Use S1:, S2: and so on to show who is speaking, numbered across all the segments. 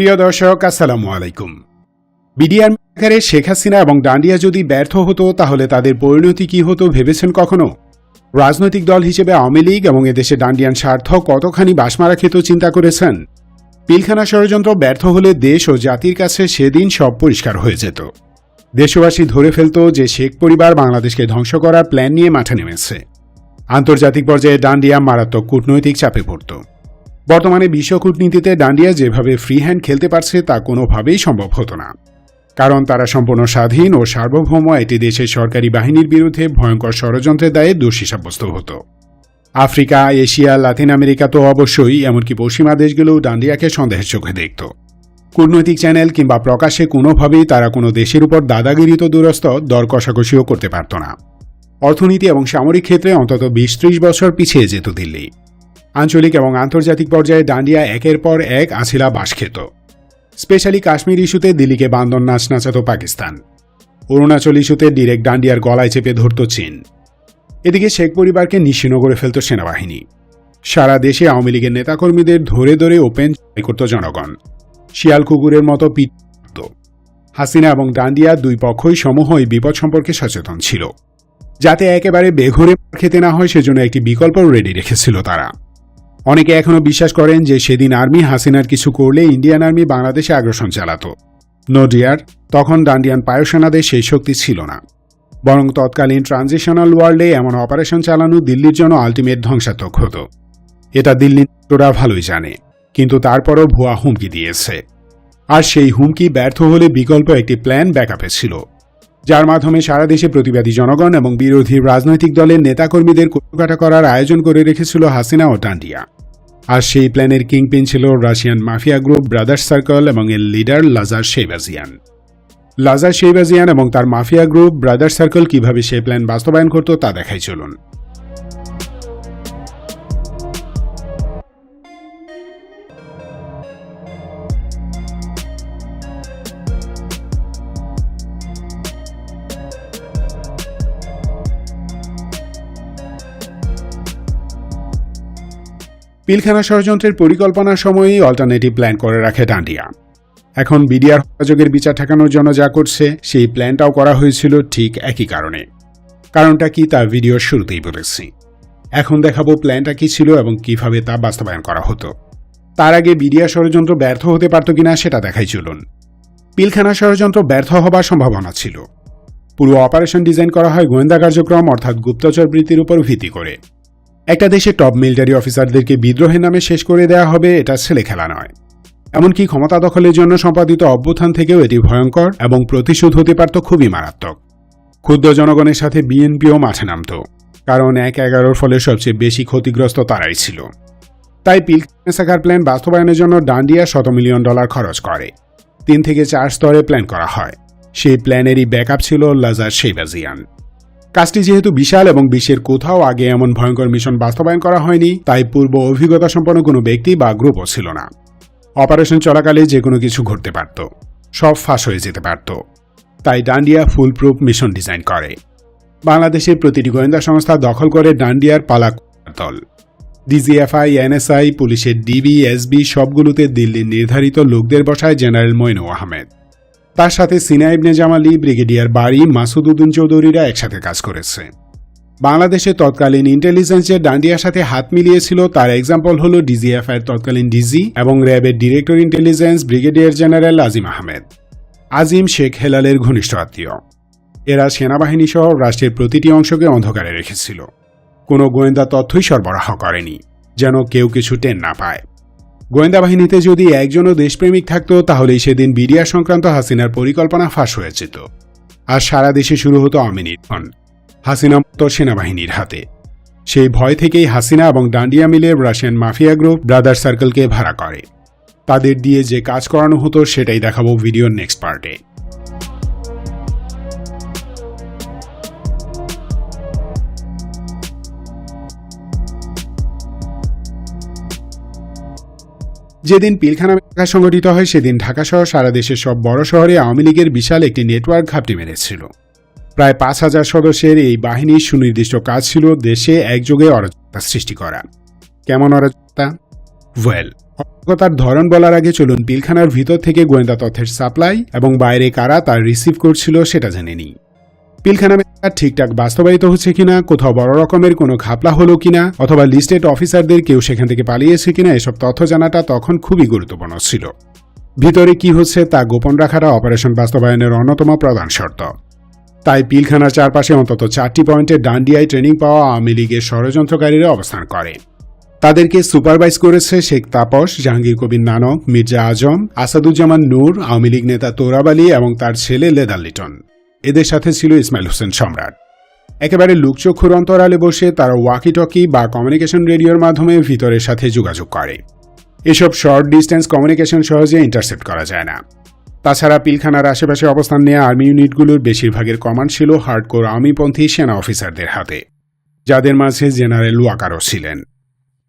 S1: প্রিয় দর্শক, আসসালামু আলাইকুম। বিডিআর মেকারে শেখ হাসিনা এবং ডান্ডিয়া যদি ব্যর্থ হতো, তাহলে তাদের পরিণতি কি হতো ভেবেছেন কখনো? রাজনৈতিক দল হিসেবে আওয়ামী লীগ এবং এদেশে ডান্ডিয়ান স্বার্থ কতখানি বাসমারা খেত চিন্তা করেছেন? পিলখানা ষড়যন্ত্র ব্যর্থ হলে দেশ ও জাতির কাছে সেদিন সব পরিষ্কার হয়ে যেত। দেশবাসী ধরে ফেলত যে শেখ পরিবার বাংলাদেশকে ধ্বংস করার প্ল্যান নিয়ে মাঠে নেমেছে। আন্তর্জাতিক পর্যায়ে ডান্ডিয়া মারাত্মক কূটনৈতিক চাপে পড়ত। বর্তমানে বিশ্ব কূটনীতিতে ডান্ডিয়া যেভাবে ফ্রি হ্যান্ড খেলতে পারছে, তা কোনোভাবেই সম্ভব হতো না। কারণ তারা সম্পূর্ণ স্বাধীন ও সার্বভৌম এটি দেশের সরকারি বাহিনীর বিরুদ্ধে ভয়ঙ্কর ষড়যন্ত্রের দায়ে দোষী সাব্যস্ত হতো। আফ্রিকা, এশিয়া, লাতিন আমেরিকা তো অবশ্যই, এমনকি পশ্চিমা দেশগুলোও ডান্ডিয়াকে সন্দেহের চোখে দেখত। কূটনৈতিক চ্যানেল কিংবা প্রকাশ্যে কোনোভাবেই তারা কোনো দেশের উপর দাদাগিরি তো দূরস্থ দর কষাকষিও করতে পারত না। অর্থনীতি এবং সামরিক ক্ষেত্রে অন্তত বিশ ত্রিশ বছর পিছিয়ে যেত দিল্লি। আঞ্চলিক এবং আন্তর্জাতিক পর্যায়ে ডান্ডিয়া একের পর এক আছিলা বাস খেত স্পেশালি কাশ্মীর ইস্যুতে দিল্লিকে বান্দর নাচ নাচাত পাকিস্তান। অরুণাচল ইস্যুতে ডিরেক্ট ডান্ডিয়ার গলায় চেপে ধরত চীন। এদিকে শেখ পরিবারকে নিশ্চিহ্ন করে ফেলত সেনাবাহিনী। সারা দেশে আওয়ামী লীগের নেতাকর্মীদের ধরে ধরে ওপেন করত জনগণ। শিয়াল কুকুরের মতো করত। হাসিনা এবং ডান্ডিয়া দুই পক্ষই সমূহই বিপদ সম্পর্কে সচেতন ছিল। যাতে একেবারে বেঘরে খেতে না হয়, সেজন্য একটি বিকল্প রেডি রেখেছিল তারা। অনেকে এখনও বিশ্বাস করেন যে সেদিন আর্মি হাসিনার কিছু করলে ইন্ডিয়ান আর্মি বাংলাদেশে আগ্রাসন চালাত। নো ডিয়ার তখন ডান্ডিয়ান পায়ুসেনাদের সেই শক্তি ছিল না। বরং তৎকালীন ট্রানজিশনাল ওয়ার্ল্ডে এমন অপারেশন চালানো দিল্লির জন্য আলটিমেট ধ্বংসাত্মক হতো। এটা দিল্লির তোরা ভালোই জানে, কিন্তু তারপরও ভুয়া হুমকি দিয়েছে। আর সেই হুমকি ব্যর্থ হলে বিকল্প একটি প্ল্যান ব্যাকআপে ছিল। যার মাধ্যমে সারা দেশে প্রতিবাদী জনগণ এবং বিরোধী রাজনৈতিক দলের নেতাকর্মীদের কুটকাটা করার আয়োজন করে রেখেছিল হাসিনা ও টান্ডিয়া আর সেই প্ল্যানের কিংপিন ছিল Russian mafia group Brothers Circle এবং এর লিডার লাজার শেবাজিয়ান লাজার শেবাজিয়ান এবং তার মাফিয়া গ্রুপ ব্রাদার্স সার্কেল কীভাবে সেই প্ল্যান বাস্তবায়ন করত তা দেখাই চলুন। পিলখানা ষড়যন্ত্রের পরিকল্পনার সময়ই অল্টারনেটিভ প্ল্যান করে রাখে ডান্ডিয়া। এখন বিডিআর হযোগের বিচার ঠেকানোর জন্য যা করছে, সেই প্ল্যানটাও করা হয়েছিল ঠিক একই কারণে। কারণটা কি তা ভিডিওর শুরুতেই বলেছি। এখন দেখাবো প্ল্যানটা কি ছিল এবং কীভাবে তা বাস্তবায়ন করা হতো। তার আগে বিডিআর ষড়যন্ত্র ব্যর্থ হতে পারত কিনা সেটা দেখাই চলুন। পিলখানা ষড়যন্ত্র ব্যর্থ হবার সম্ভাবনা ছিল। পুরো অপারেশন ডিজাইন করা হয় গোয়েন্দা কার্যক্রম, অর্থাৎ গুপ্তচর বৃত্তির উপর ভিত্তি করে। একটা দেশে টপ মিলিটারি অফিসারদেরকে বিদ্রোহের নামে শেষ করে দেওয়া হবে, এটা ছেলে খেলা নয়। এমনকি ক্ষমতা দখলের জন্য সম্পাদিত অভ্যুত্থান থেকেও এটি ভয়ঙ্কর এবং প্রতিশোধ হতে পারত খুবই মারাত্মক। ক্ষুদ্র জনগণের সাথে বিএনপিও মাঠে নামত, কারণ এক এগারোর ফলে সবচেয়ে বেশি ক্ষতিগ্রস্ত তারাই ছিল। তাই পিলখানাসাকার প্ল্যান বাস্তবায়নের জন্য ডান্ডিয়া শত মিলিয়ন ডলার খরচ করে। তিন থেকে চার স্তরে প্ল্যান করা হয়। সেই প্ল্যানেরই ব্যাকআপ ছিল লাজার শেবাজিয়ান কাজটি যেহেতু বিশাল এবং বিশ্বের কোথাও আগে এমন ভয়ঙ্কর মিশন বাস্তবায়ন করা হয়নি, তাই পূর্ব অভিজ্ঞতা সম্পন্ন কোনো ব্যক্তি বা গ্রুপও ছিল না। অপারেশন চলাকালে যে কোনো কিছু ঘটতে পারত, সব ফাঁস হয়ে যেতে পারত। তাই ডান্ডিয়া ফুল প্রুফ মিশন ডিজাইন করে। বাংলাদেশের প্রতিটি গোয়েন্দা সংস্থা দখল করে ডান্ডিয়ার পালাক দল। ডিজিএফআই, এনএসআই, পুলিশের ডিবি, এসবি, সবগুলোতে দিল্লির নির্ধারিত লোকদের বসায় জেনারেল মইনু আহমেদ। তার সাথে সিনা ইবনে জামালি ব্রিগেডিয়ার বাড়ি মাসুদ উদ্দিন চৌধুরীরা একসাথে কাজ করেছে। বাংলাদেশের তৎকালীন ইন্টেলিজেন্সের ডান্ডিয়ার সাথে হাত মিলিয়েছিল, তার এক্সাম্পল হল ডিজিএফআই এর তৎকালীন ডিজি এবং র্যাবের director intelligence, brigadier general Azim Ahmed. Azim Sheikh হেলালের ঘনিষ্ঠ আত্মীয়। এরা সেনাবাহিনী সহ রাষ্ট্রের প্রতিটি অংশকে অন্ধকারে রেখেছিল। কোনো গোয়েন্দা তথ্যই সরবরাহ করেনি, যেন কেউ কিছু টেন না পায়। গোয়েন্দা বাহিনীতে যদি একজনও দেশপ্রেমিক থাকতো, তাহলেই সেদিন বিডিআর সংক্রান্ত হাসিনার পরিকল্পনা ফাঁস হয়ে যেত। আর সারা দেশে শুরু হতো নিধন হাসিনা মতো সেনাবাহিনীর হাতে। সেই ভয় থেকেই হাসিনা এবং ডান্ডিয়া মিলে রাশিয়ান মাফিয়া গ্রুপ ব্রাদার সার্কেলকে ভাড়া করে। তাদের দিয়ে যে কাজ করানো হতো, সেটাই দেখাবো ভিডিওর নেক্সট পার্টে। যেদিন পিলখানা মেলা সংগঠিত হয়, সেদিন ঢাকা সহ সারা দেশের সব বড় শহরে আওয়ামী লীগের বিশাল একটি নেটওয়ার্ক ঘাপটি মেরেছিল। প্রায় পাঁচ হাজার সদস্যের এই বাহিনীর সুনির্দিষ্ট কাজ ছিল দেশে একযোগে অরাজকতা সৃষ্টি করা। কেমন অরাজকতা? ওয়েল তার ধরন বলার আগে চলুন পিলখানার ভিতর থেকে গোয়েন্দা তথ্যের সাপ্লাই এবং বাইরে কারা তার রিসিভ করছিল সেটা জেনে নিই। পিলখানা ঠিকঠাক বাস্তবায়িত হচ্ছে কিনা, কোথাও বড় রকমের কোনো ঘাপলা হলো কিনা, অথবা লিস্টেড অফিসারদের কেউ সেখান থেকে পালিয়েছে কিনা, এসব তথ্য জানাটা তখন খুবই গুরুত্বপূর্ণ ছিল। ভিতরে কি হচ্ছে তা গোপন রাখাটা অপারেশন বাস্তবায়নের অন্যতম প্রধান শর্ত। তাই পিলখানার চারপাশে অন্তত চারটি পয়েন্টে ডান্ডিয়ায় ট্রেনিং পাওয়া আওয়ামী লীগের ষড়যন্ত্রকারীরা অবস্থান করে। তাদেরকে সুপারভাইজ করেছে শেখ তাপস, জাহাঙ্গীর কবির নানক, মির্জা আজম, আসাদুজ্জামান নূর, আওয়ামী লীগ নেতা তোরাব আলী এবং তার ছেলে লেদার লিটন। এদের সাথে ছিল ইসমাইল হোসেন সম্রাট। একেবারে লুকচক্ষুর অন্তরালে বসে তারা ওয়াকি টকি বা কমিউনিকেশন রেডিওর মাধ্যমে ভিতরের সাথে যোগাযোগ করে। এসব শর্ট ডিস্টেন্স কমিউনিকেশন সহজে ইন্টারসেপ্ট করা যায় না। তাছাড়া পিলখানার আশেপাশে অবস্থান নেওয়া আর্মি ইউনিটগুলোর বেশিরভাগের কমান্ড ছিল হার্ডকোর আর্মিপন্থী সেনা অফিসারদের হাতে, যাদের মাঝে জেনারেল ওয়াকারও ছিলেন।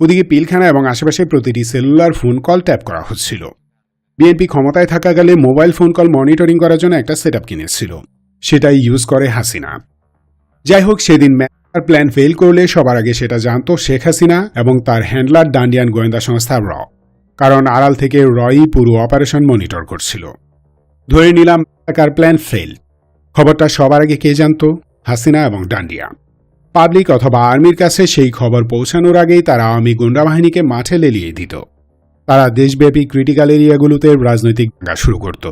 S1: ওদিকে পিলখানা এবং আশেপাশে প্রতিটি সেলুলার ফোন কল ট্যাপ করা হচ্ছিল। বিএনপি ক্ষমতায় থাকাকালে মোবাইল ফোন কল মনিটরিং করার জন্য একটা সেট কিনেছিল। সেটাই ইউজ করে হাসিনা। যাই হোক সেদিন ম্যাটার প্ল্যান ফেল করলে সবার আগে সেটা জানতো শেখ হাসিনা এবং তার হ্যান্ডলার ডান্ডিয়ান গোয়েন্দা সংস্থা র। কারণ আড়াল থেকে রয়ই পুরো অপারেশন মনিটর করছিল। ধরে নিলাম ম্যাটাকার প্ল্যান ফেল খবরটা সবার আগে কে জানতো? হাসিনা এবং ডান্ডিয়া পাবলিক অথবা আর্মির কাছে সেই খবর পৌঁছানোর আগেই তারা আওয়ামী গুন্ডা বাহিনীকে মাঠে লেলিয়ে দিত। তারা দেশব্যাপী ক্রিটিক্যাল এরিয়াগুলোতে রাজনৈতিক দাঙ্গা শুরু করত।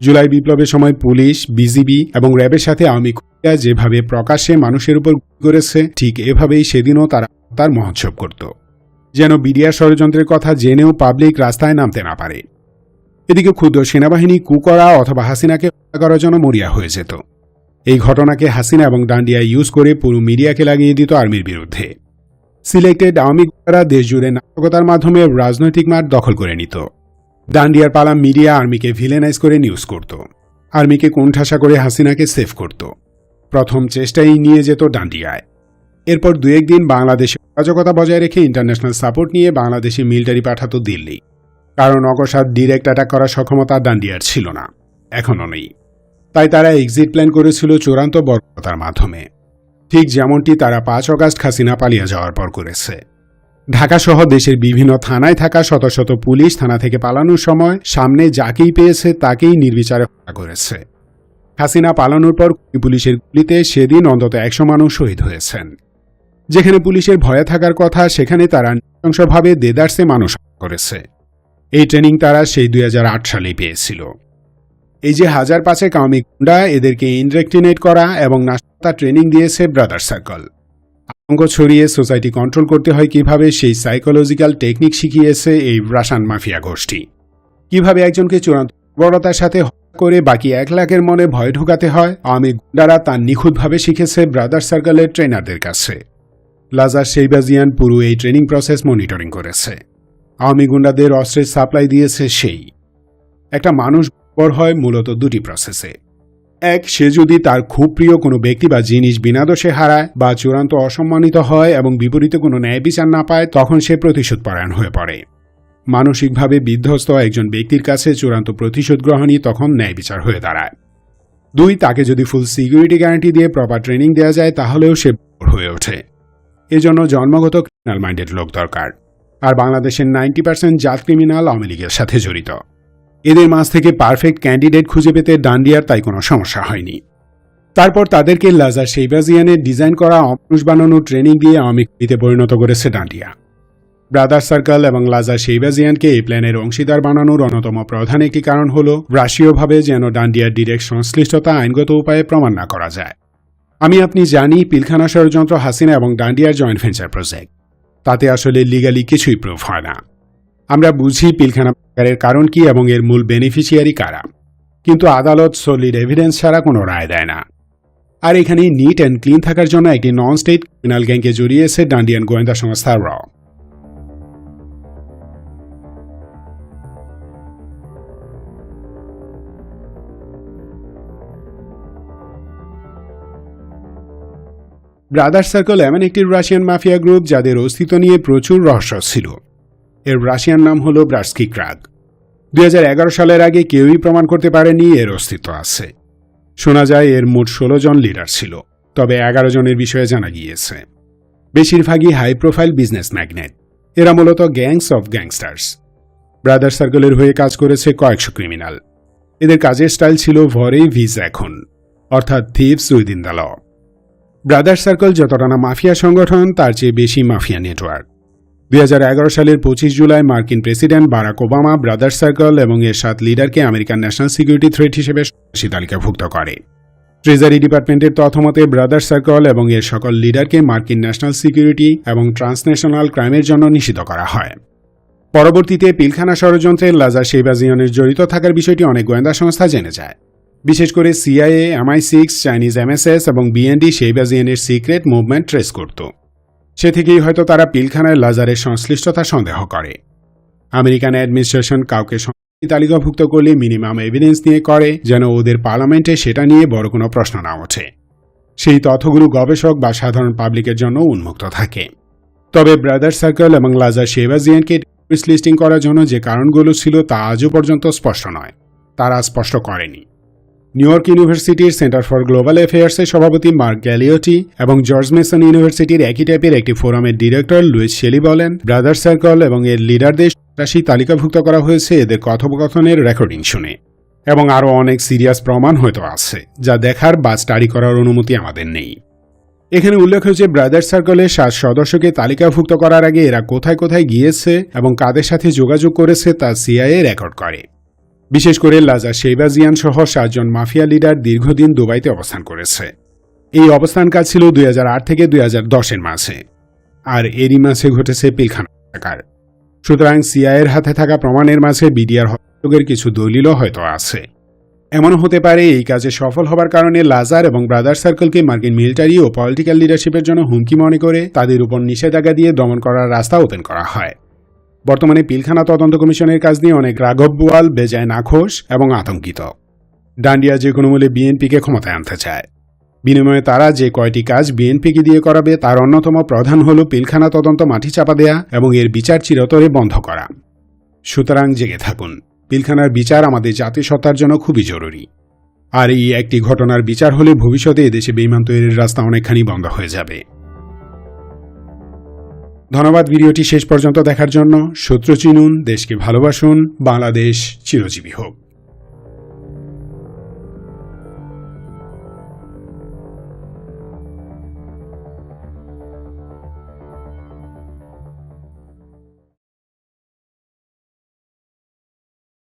S1: জুলাই বিপ্লবের সময় পুলিশ, বিজিবি এবং র্যাবের সাথে আওয়ামী খুনিরা যেভাবে প্রকাশ্যে মানুষের উপর করেছে, ঠিক এভাবেই সেদিনও তারা তার মহোৎসব করত। যেন বিডিআর ষড়যন্ত্রের কথা জেনেও পাবলিক রাস্তায় নামতে না পারে। এদিকে ক্ষুদ্র সেনাবাহিনী কুকরা অথবা হাসিনাকে হত্যা করার জন্য মরিয়া হয়ে যেত। এই ঘটনাকে হাসিনা এবং ডান্ডিয়া ইউজ করে পুরো মিডিয়াকে লাগিয়ে দিত আর্মির বিরুদ্ধে। সিলেক্টেড আওয়ামী গুন্ডারা দেশজুড়ে নাটকতার মাধ্যমে রাজনৈতিক মাঠ দখল করে নিত। ডান্ডিয়ার পালা মিডিয়া আর্মিকে ভিলেনাইজ করে নিউজ করত। আর্মিকে কোণঠাসা করে হাসিনাকে সেভ করত। প্রথম চেষ্টাই নিয়ে যেত ডান্ডিয়ায়। এরপর দু একদিন বাংলাদেশে অরাজকতা বজায় রেখে ইন্টারন্যাশনাল সাপোর্ট নিয়ে বাংলাদেশে মিলিটারি পাঠাতো দিল্লি। কারণ অকস্মাৎ ডিরেক্ট অ্যাটাক করার সক্ষমতা ডান্ডিয়ার ছিল না। এখনও নেই। তাই তারা এক্সিট প্ল্যান করেছিল চূড়ান্ত বর্বরতার মাধ্যমে। ঠিক যেমনটি তারা পাঁচ অগাস্ট হাসিনা পালিয়ে যাওয়ার পর করেছে। ঢাকা সহ দেশের বিভিন্ন থানায় থাকা শত শত পুলিশ থানা থেকে পালানোর সময় সামনে যাকেই পেয়েছে তাকেই নির্বিচারে হত্যা করেছে। হাসিনা পালানোর পর পুলিশের গুলিতে সেদিন অন্তত একশো মানুষ শহীদ হয়েছেন। যেখানে পুলিশের ভয়ে থাকার কথা, সেখানে তারা নৃশংসভাবে দেদার্সে মানুষ করেছে। এই ট্রেনিং তারা সেই দুই হাজার আট সালেই পেয়েছিল। এই যে হাজার পাঁচে কাউমি গুন্ডা, এদেরকে ইনরেক্টিনেট করা এবং নাশকতা ট্রেনিং দিয়েছে ব্রাদার সার্কল। আতঙ্ক ছড়িয়ে সোসাইটি কন্ট্রোল করতে হয় কীভাবে, সেই সাইকোলজিক্যাল টেকনিক শিখিয়েছে এই রাসান মাফিয়া গোষ্ঠী। কীভাবে একজনকে চূড়ান্ত বড়তার সাথে করে বাকি এক লাখের মনে ভয় ঢোকাতে হয়, আওয়ামী গুন্ডারা তা নিখুঁতভাবে শিখেছে ব্রাদার সার্কেলের ট্রেনারদের কাছে। লাজার সেইবাজিয়ান পুরো এই ট্রেনিং প্রসেস মনিটরিং করেছে। আওয়ামী গুন্ডাদের অস্ত্রের সাপ্লাই দিয়েছে সেই। একটা মানুষ বড় হয় মূলত দুটি প্রসেসে। এক, সে যদি তার খুব প্রিয় কোনো ব্যক্তি বা জিনিস বিনা দোষে হারায় বা চূড়ান্ত অসম্মানিত হয় এবং বিপরীতে কোনো ন্যায় বিচার না পায়, তখন সে প্রতিশোধ পরায়ণ হয়ে পড়ে। মানসিকভাবে বিধ্বস্ত একজন ব্যক্তির কাছে চূড়ান্ত প্রতিশোধ গ্রহণই তখন ন্যায় বিচার হয়ে দাঁড়ায়। দুই, তাকে যদি ফুল সিকিউরিটি গ্যারান্টি দিয়ে প্রপার ট্রেনিং দেওয়া যায়, তাহলেও সে হয়ে ওঠে। এজন্য জন্মগত ক্রিমিনাল মাইন্ডেড লোক দরকার। আর বাংলাদেশের নাইনটি পার্সেন্ট জাত ক্রিমিনাল আওয়ামী লীগের সাথে জড়িত। এদের মাঝ থেকে পারফেক্ট ক্যান্ডিডেট খুঁজে পেতে ডান্ডিয়ার তাই কোনো সমস্যা হয়নি। তারপর তাদেরকে লাজার সেইবাজিয়ানের ডিজাইন করা অমানুষ বানানো ট্রেনিং দিয়ে আওয়ামীতে পরিণত করেছে ডান্ডিয়া। ব্রাদার সার্কেল এবং লাজার সেইবাজিয়ানকে এই প্ল্যানের অংশীদার বানানোর অন্যতম প্রধান একটি কারণ হল রাশীয়ভাবে যেন ডান্ডিয়ার ডিরেক্ট সংশ্লিষ্টতা আইনগত উপায়ে প্রমাণ না করা যায়। আমি আপনি জানি, পিলখানা ষড়যন্ত্র হাসিনা এবং ডান্ডিয়ার জয়েন্ট ভেঞ্চার প্রজেক্ট তাতে আসলে লিগালি কিছুই প্রুফ হয় না। আমরা বুঝি পিলখানা এর কারণ কি এবং এর মূল বেনিফিশিয়ারি কারা। কিন্তু আদালত সলিড এভিডেন্স ছাড়া কোনো রায় দেয় না। আর এখানে নিট অ্যান্ড ক্লিন থাকার জন্য একটি নন স্টেট ক্রিমিনাল গ্যাংকে জড়িয়েছে ডান্ডিয়ান গোয়েন্দা সংস্থা র। ব্রাদার সার্কেল এমন একটি রাশিয়ান মাফিয়া গ্রুপ যাদের অস্তিত্ব নিয়ে প্রচুর রহস্য ছিল। এর রাশিয়ান নাম হল ব্রাস্কি ক্রাগ। দুই হাজার এগারো সালের আগে কেউই প্রমাণ করতে পারেনি এর অস্তিত্ব আছে। শোনা যায় এর মোট ষোলো জন লিডার ছিল, তবে এগারো জনের বিষয়ে জানা গিয়েছে। বেশিরভাগই হাই প্রোফাইল বিজনেস ম্যাগনেট এরা মূলত গ্যাংস অফ গ্যাংস্টার্স ব্রাদার সার্কেলের হয়ে কাজ করেছে কয়েকশো ক্রিমিনাল এদের কাজের স্টাইল ছিল ভরে ভিজ এখন, অর্থাৎ thieves within the law Brother Circle যতটা না মাফিয়া সংগঠন, তার চেয়ে বেশি মাফিয়া নেটওয়ার্ক দুই হাজার এগারো সালের পঁচিশ জুলাই মার্কিন president Barack Obama brothers circle এবং এর সাত লিডারকে আমেরিকান ন্যাশনাল সিকিউরিটি থ্রেট হিসেবে সন্ত্রাসী তালিকাভুক্ত করে। ট্রেজারি ডিপার্টমেন্টের তথ্যমতে ব্রাদার সার্কেল এবং এর সকল লিডারকে মার্কিন ন্যাশনাল সিকিউরিটি এবং ট্রান্সন্যাশনাল ক্রাইমের জন্য নিষিদ্ধ করা হয়। পরবর্তীতে পিলখানা ষড়যন্ত্রে লাজা শেবাজিয়নের জড়িত থাকার বিষয়টি অনেক গোয়েন্দা সংস্থা জেনে যায়। বিশেষ করে CIA MI six, Chinese MSS এবং বিএনডি শেবাজিয়ানের সিক্রেট মুভমেন্ট ট্রেস করত। সে থেকেই হয়তো তারা পিলখানায় লাজারের সংশ্লিষ্টতা সন্দেহ করে। আমেরিকান অ্যাডমিনিস্ট্রেশন কাউকে তালিকাভুক্ত করলে মিনিমাম এভিডেন্স নিয়ে করে, যেন ওদের পার্লামেন্টে সেটা নিয়ে বড় কোনো প্রশ্ন না ওঠে। সেই তথ্যগুলো গবেষক বা সাধারণ পাবলিকের জন্য উন্মুক্ত থাকে। তবে ব্রাদার সার্কেল এবং লাজার শেবাজিয়ানকে টেররিস্ট লিস্টিং করার জন্য যে কারণগুলো ছিল তা আজও পর্যন্ত স্পষ্ট নয়। তারা স্পষ্ট করেনি। নিউ ইয়র্ক ইউনিভার্সিটির সেন্টার ফর গ্লোবাল অ্যাফেয়ার্সের সভাপতি মার্ক গ্যালিওটি এবং জর্জ মেসন ইউনিভার্সিটির একই টাইপের একটি ফোরামের ডিরেক্টর লুইস শেলি বলেন ব্রাদার সার্কল এবং এর লিডারদের রাশি তালিকাভুক্ত করা হয়েছে এদের কথোপকথনের রেকর্ডিং শুনে। এবং আরও অনেক সিরিয়াস প্রমাণ হয়তো আছে, যা দেখার বা স্টাডি করার অনুমতি আমাদের নেই। এখানে উল্লেখ হয়েছে ব্রাদার সার্কেলের সাত সদস্যকে তালিকাভুক্ত করার আগে এরা কোথায় কোথায় গিয়েছে এবং কাদের সাথে যোগাযোগ করেছে তা সিআইএ রেকর্ড করে। বিশেষ করে লাজা শেবাজিয়ান সহ সাতজন মাফিয়া লিডার দীর্ঘদিন দুবাইতে অবস্থান করেছে। এই অবস্থানকাল ছিল দুই হাজার আট থেকে দুই হাজার দশের মাঝে। আর এরই মাঝে ঘটেছে পিলখানা সুতরাং সিআইয়ের হাতে থাকা প্রমাণের মাঝে বিডিআর হত্যাযোগের কিছু দলিলও হয়তো আছে। এমনও হতে পারে এই কাজে সফল হবার কারণে লাজার এবং ব্রাদার সার্কেলকে মার্কিন মিলিটারি ও পলিটিক্যাল লিডারশিপের জন্য হুমকি মনে করে তাদের উপর নিষেধাজ্ঞা দিয়ে দমন করার রাস্তা ওপেন করা হয়। বর্তমানে পিলখানা তদন্ত কমিশনের কাজ নিয়ে অনেক রাঘব বোয়াল, বেজায় নাখোশ এবং আতঙ্কিত। ডান্ডিয়া যে কোনো মূল্যে বিএনপিকে ক্ষমতায় আনতে চায়। বিনিময়ে তারা যে কয়টি কাজ বিএনপিকে দিয়ে করাবে তার অন্যতম প্রধান হল পিলখানা তদন্ত মাটি চাপা দেয়া এবং এর বিচার চিরতরে বন্ধ করা। সুতরাং জেগে থাকুন। পিলখানার বিচার আমাদের জাতিসত্তার জন্য খুবই জরুরি। আর এই একটি ঘটনার বিচার হলে ভবিষ্যতে এদেশে বেইমান তৈরির রাস্তা অনেকখানি বন্ধ হয়ে যাবে। ধন্যবাদ ভিডিওটি শেষ পর্যন্ত দেখার জন্য। শত্রু চিনুন দেশকে ভালোবাসুন। বাংলাদেশ চিরজীবী হোক।